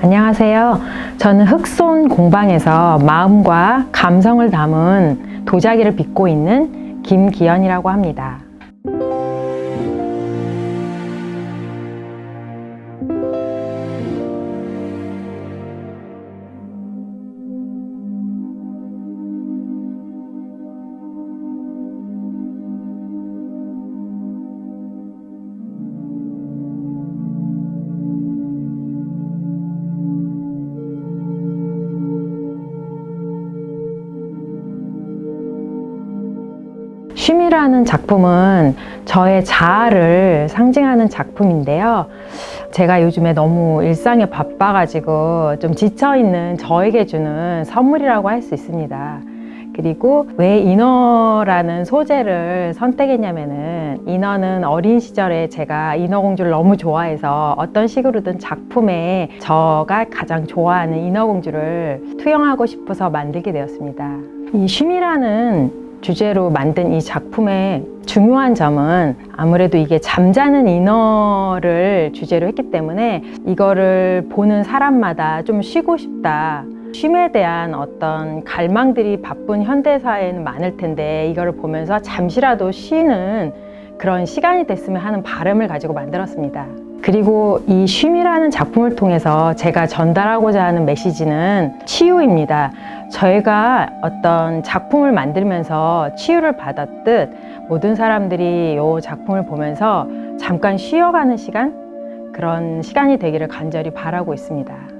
안녕하세요. 저는 흑손 공방에서 마음과 감성을 담은 도자기를 빚고 있는 김기현이라고 합니다. 쉼이라는 작품은 저의 자아를 상징하는 작품인데요. 제가 요즘에 너무 일상에 바빠가지고 좀 지쳐있는 저에게 주는 선물이라고 할 수 있습니다. 그리고 왜 인어라는 소재를 선택했냐면은 인어는 어린 시절에 제가 인어공주를 너무 좋아해서 어떤 식으로든 작품에 저가 가장 좋아하는 인어공주를 투영하고 싶어서 만들게 되었습니다. 이 쉼이라는 주제로 만든 이 작품의 중요한 점은 아무래도 이게 잠자는 인어를 주제로 했기 때문에 이거를 보는 사람마다 좀 쉬고 싶다. 쉼에 대한 어떤 갈망들이 바쁜 현대사에는 많을 텐데 이거를 보면서 잠시라도 쉬는 그런 시간이 됐으면 하는 바람을 가지고 만들었습니다. 그리고 이 쉼이라는 작품을 통해서 제가 전달하고자 하는 메시지는 치유입니다. 저희가 어떤 작품을 만들면서 치유를 받았듯 모든 사람들이 이 작품을 보면서 잠깐 쉬어가는 시간? 그런 시간이 되기를 간절히 바라고 있습니다.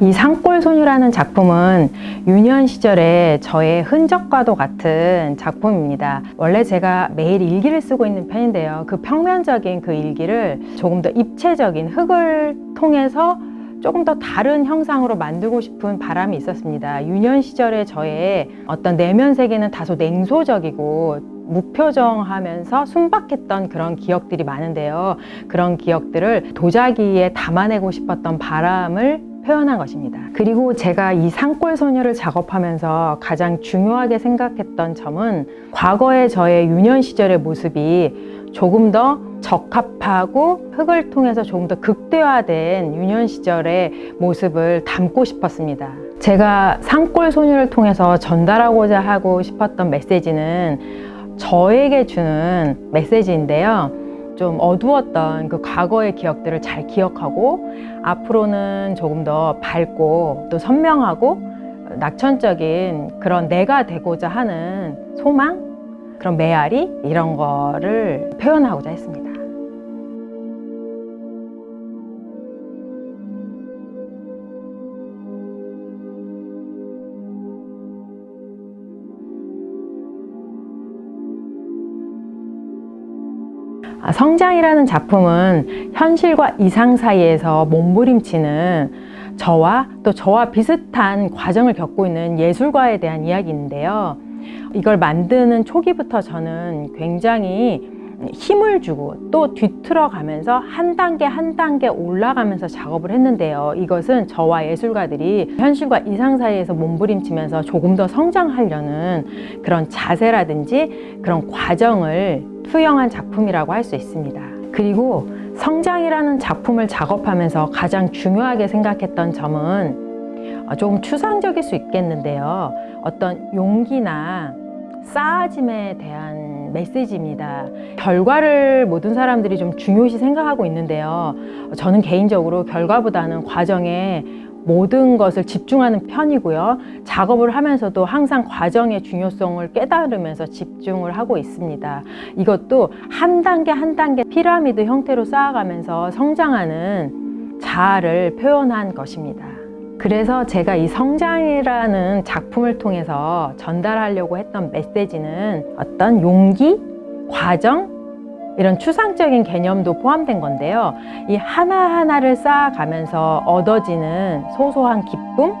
이 산골 소녀라는 작품은 유년 시절에 저의 흔적과도 같은 작품입니다. 원래 제가 매일 일기를 쓰고 있는 편인데요. 그 평면적인 그 일기를 조금 더 입체적인 흙을 통해서 조금 더 다른 형상으로 만들고 싶은 바람이 있었습니다. 유년 시절에 저의 어떤 내면 세계는 다소 냉소적이고 무표정하면서 순박했던 그런 기억들이 많은데요. 그런 기억들을 도자기에 담아내고 싶었던 바람을 표현한 것입니다. 그리고 제가 이 산골 소녀를 작업하면서 가장 중요하게 생각했던 점은 과거의 저의 유년 시절의 모습이 조금 더 적합하고 흙을 통해서 조금 더 극대화된 유년 시절의 모습을 담고 싶었습니다. 제가 산골 소녀를 통해서 전달하고자 하고 싶었던 메시지는 저에게 주는 메시지인데요. 좀 어두웠던 그 과거의 기억들을 잘 기억하고 앞으로는 조금 더 밝고 또 선명하고 낙천적인 그런 내가 되고자 하는 소망, 그런 메아리 이런 거를 표현하고자 했습니다. 성장이라는 작품은 현실과 이상 사이에서 몸부림치는 저와 또 저와 비슷한 과정을 겪고 있는 예술가에 대한 이야기인데요. 이걸 만드는 초기부터 저는 굉장히 힘을 주고 또 뒤틀어 가면서 한 단계 한 단계 올라가면서 작업을 했는데요. 이것은 저와 예술가들이 현실과 이상 사이에서 몸부림치면서 조금 더 성장하려는 그런 자세라든지 그런 과정을 투영한 작품이라고 할 수 있습니다. 그리고 성장이라는 작품을 작업하면서 가장 중요하게 생각했던 점은 어, 조금 추상적일 수 있겠는데요. 어떤 용기나 쌓아짐에 대한 메시지입니다. 결과를 모든 사람들이 좀 중요시 생각하고 있는데요. 저는 개인적으로 결과보다는 과정에 모든 것을 집중하는 편이고요. 작업을 하면서도 항상 과정의 중요성을 깨달으면서 집중을 하고 있습니다. 이것도 한 단계 한 단계 피라미드 형태로 쌓아가면서 성장하는 자아를 표현한 것입니다. 그래서 제가 이 성장이라는 작품을 통해서 전달하려고 했던 메시지는 어떤 용기, 과정, 이런 추상적인 개념도 포함된 건데요. 이 하나하나를 쌓아가면서 얻어지는 소소한 기쁨,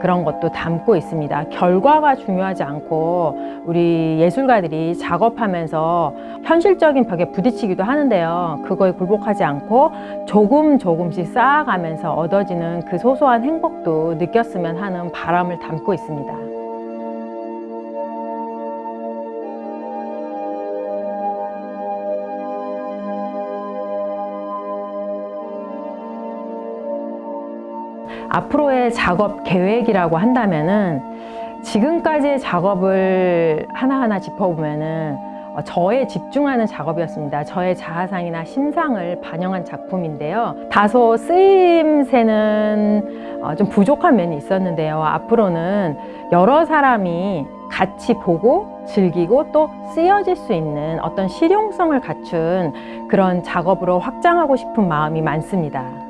그런 것도 담고 있습니다. 결과가 중요하지 않고 우리 예술가들이 작업하면서 현실적인 벽에 부딪히기도 하는데요. 그거에 굴복하지 않고 조금 조금씩 쌓아가면서 얻어지는 그 소소한 행복도 느꼈으면 하는 바람을 담고 있습니다. 앞으로의 작업 계획이라고 한다면은 지금까지의 작업을 하나하나 짚어보면은 어, 저에 집중하는 작업이었습니다. 저의 자아상이나 심상을 반영한 작품인데요. 다소 쓰임새는 어, 좀 부족한 면이 있었는데요. 앞으로는 여러 사람이 같이 보고 즐기고 또 쓰여질 수 있는 어떤 실용성을 갖춘 그런 작업으로 확장하고 싶은 마음이 많습니다.